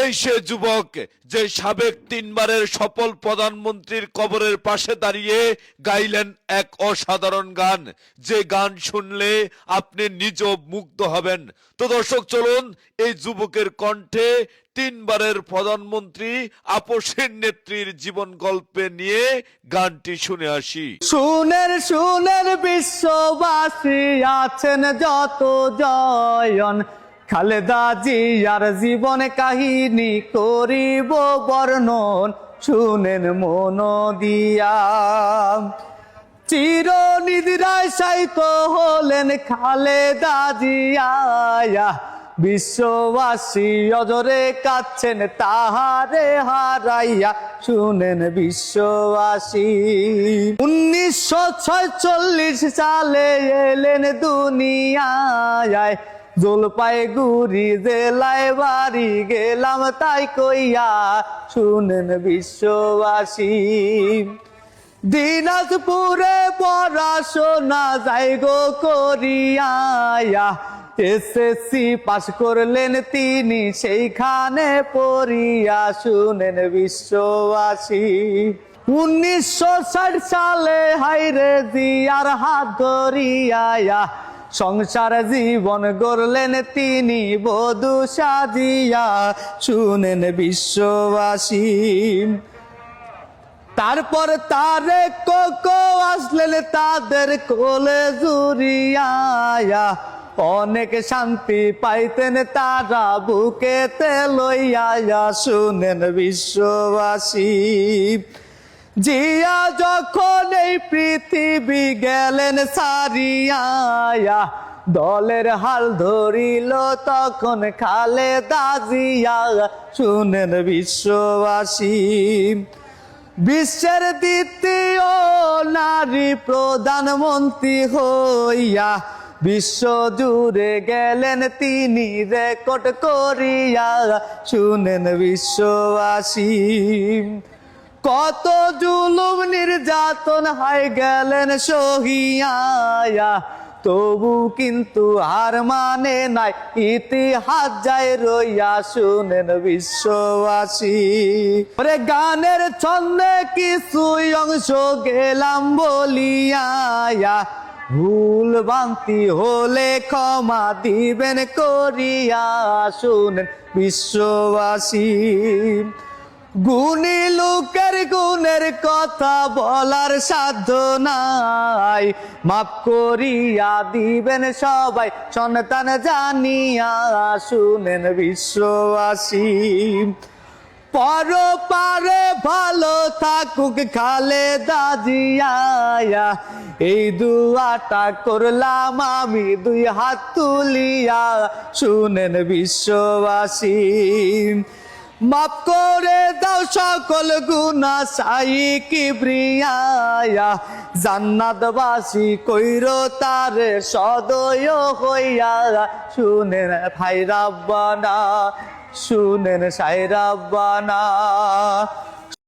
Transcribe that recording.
এই সে যুবক যে সাবেক তিনবারের সফল প্রধানমন্ত্রীর কবরের পাশে দাঁড়িয়ে গাইলেন এক অসাধারণ গান। যে গান শুনলে আপনি নিজ মুগ্ধ হবেন। তো দর্শক, চলুন এই যুবকের কণ্ঠে তিনবারের প্রধানমন্ত্রী আপসের নেত্রীর জীবন গল্পে নিয়ে গানটি শুনে আসি। শুনের শুনের বিশ্ববাসী আছেন যত জয়ন। খালেদা জিয়ার জীবন কাহিনী করিব বর্ণন, শুনেন মন দিয়া। চির নিদ্রায় সাইত হলেন খালেদা জিয়া বিশ্ববাসী অজরে কাচ্ছেন তাহারে হারাইয়া, শুনেন বিশ্ববাসী। উনিশশো ছয়চল্লিশ সালে এলেন দুনিয়ায় জলপাইগুড়ি জেলায় বাড়ি গেলাম, তাই কইয়া শুনেন বিশ্ববাসী। দিনাজপুরে পড়াশোনা যাই গো করিয়া এসএসসি পাশ করলেন তিনি, সেইখানে পড়িয়া শুনেন বিশ্ববাসী। উনিশশো ষাট সালে হাইরে জিয়ার হাত ধরিয়া সংসার জীবন গড়লেন তিনি, বধু সাজিয়া শুনেন বিশ্ববাসী তারপর তারে কোকো আসলেন তাদের কোলে জুরিয়া অনেক শান্তি পাইতেন তারা বুকেতে লইয়া শুনেন বিশ্ববাসী জিয়া যখন এই পৃথিবী গেলেন সারিয়া দলের হাল ধরিল তখন খালে দাজিয়া শুনেন বিশ্ববাসী, বিশ্বের দ্বিতীয় নারী প্রধানমন্ত্রী হইয়া বিশ্ব জুড়ে গেলেন তিনি রেকর্ড করিয়া। শুনেন বিশ্ববাসী কত জুলুম নির্যাতন হাই গেলেন সহিয়া তবু কিন্তু হার মানে নাই, ইতিহাস যায় রইয়া, শুনেন বিশ্ববাসী। ওরে গানের ছন্দে কিছু অংশ গেলাম বলিয়া ভুল বান্তি হলে ক্ষমা দিবেন করিয়া, শুনেন বিশ্ববাসী। গুণী লোকের গুণের কথা বলার সাধ্য নাই। মাফ করিয়া দিবেন সবাই, সন্তান জানিয়া শুনেন বিশ্ববাসী। পর পারে ভালো থাকুক খালে দাজিয়া এই দুয়াটা করলাম আমি দুই হাত তুলিয়া, শুনেন বিশ্ববাসী। মাফ করে দাও সকল গুনা সাই কিবরিয়া জান্নাতবাসী কইর তারে সদয় হইয়া। শুনেন ভাই রাব্বানা, শুনেন সাই রাব্বানা।